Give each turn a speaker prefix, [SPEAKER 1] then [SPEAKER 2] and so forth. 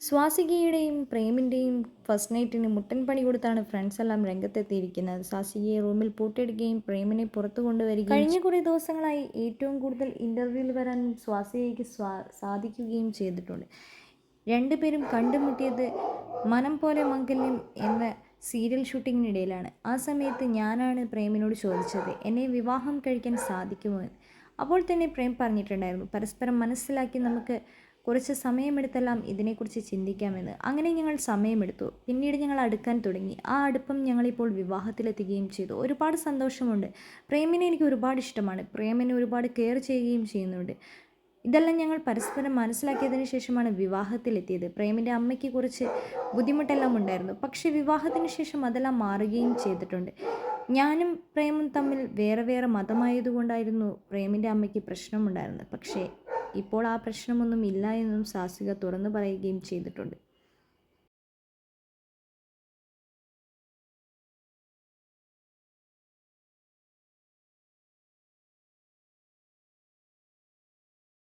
[SPEAKER 1] സ്വാസികയുടെയും പ്രേമിന്റെയും first നൈറ്റിന് മുട്ടൻ പണി കൊടുത്താണ് ഫ്രണ്ട്സ് എല്ലാം രംഗത്തെത്തിയിരിക്കുന്നത്. സ്വാസികയെ റൂമിൽ പൂട്ടിയെടുക്കുകയും പ്രേമിനെ പുറത്തു കൊണ്ടുവരികയും കഴിഞ്ഞ കുറേ ദിവസങ്ങളായി ഏറ്റവും കൂടുതൽ ഇന്റർവ്യൂവിൽ വരാൻ സ്വാസികയ്ക്ക് സ്വാ സാധിക്കുകയും ചെയ്തിട്ടുണ്ട്. രണ്ടുപേരും കണ്ടുമുട്ടിയത് മനം പോലെ മംഗല്യം എന്ന സീരിയൽ ഷൂട്ടിങ്ങിനിടയിലാണ് ആ സമയത്ത് ഞാനാണ് പ്രേമിനോട് ചോദിച്ചത് എന്നെ വിവാഹം കഴിക്കാൻ സാധിക്കുമോ? എന്ന്. അപ്പോൾ തന്നെ പ്രേം പറഞ്ഞിട്ടുണ്ടായിരുന്നു പരസ്പരം മനസ്സിലാക്കി നമുക്ക് കുറച്ച് സമയമെടുത്തെല്ലാം ഇതിനെക്കുറിച്ച് ചിന്തിക്കാമെന്ന്. അങ്ങനെ ഞങ്ങൾ സമയമെടുത്തു. പിന്നീട് ഞങ്ങൾ അടുക്കാൻ തുടങ്ങി. ആ അടുപ്പം ഞങ്ങളിപ്പോൾ വിവാഹത്തിലെത്തുകയും ചെയ്തു. ഒരുപാട് സന്തോഷമുണ്ട്. പ്രേമിനെ എനിക്ക് ഒരുപാട് ഇഷ്ടമാണ്. പ്രേമിനെ ഒരുപാട് കെയർ ചെയ്യുകയും ചെയ്യുന്നുണ്ട്. ഇതെല്ലാം ഞങ്ങൾ പരസ്പരം മനസ്സിലാക്കിയതിന് ശേഷമാണ് വിവാഹത്തിലെത്തിയത്. പ്രേമിന്റെ അമ്മയ്ക്ക് കുറച്ച് ബുദ്ധിമുട്ടെല്ലാം ഉണ്ടായിരുന്നു. പക്ഷേ വിവാഹത്തിന് ശേഷം അതെല്ലാം മാറുകയും ചെയ്തിട്ടുണ്ട്. ഞാനും പ്രേമും തമ്മിൽ വേറെ വേറെ മതമായതുകൊണ്ടായിരുന്നു പ്രേമിന്റെ അമ്മയ്ക്ക് പ്രശ്നമുണ്ടായിരുന്നത്. പക്ഷേ ഇപ്പോൾ ആ പ്രശ്നമൊന്നും ഇല്ല എന്നും സാസിക തുറന്നു പറയുകയും ചെയ്തിട്ടുണ്ട്.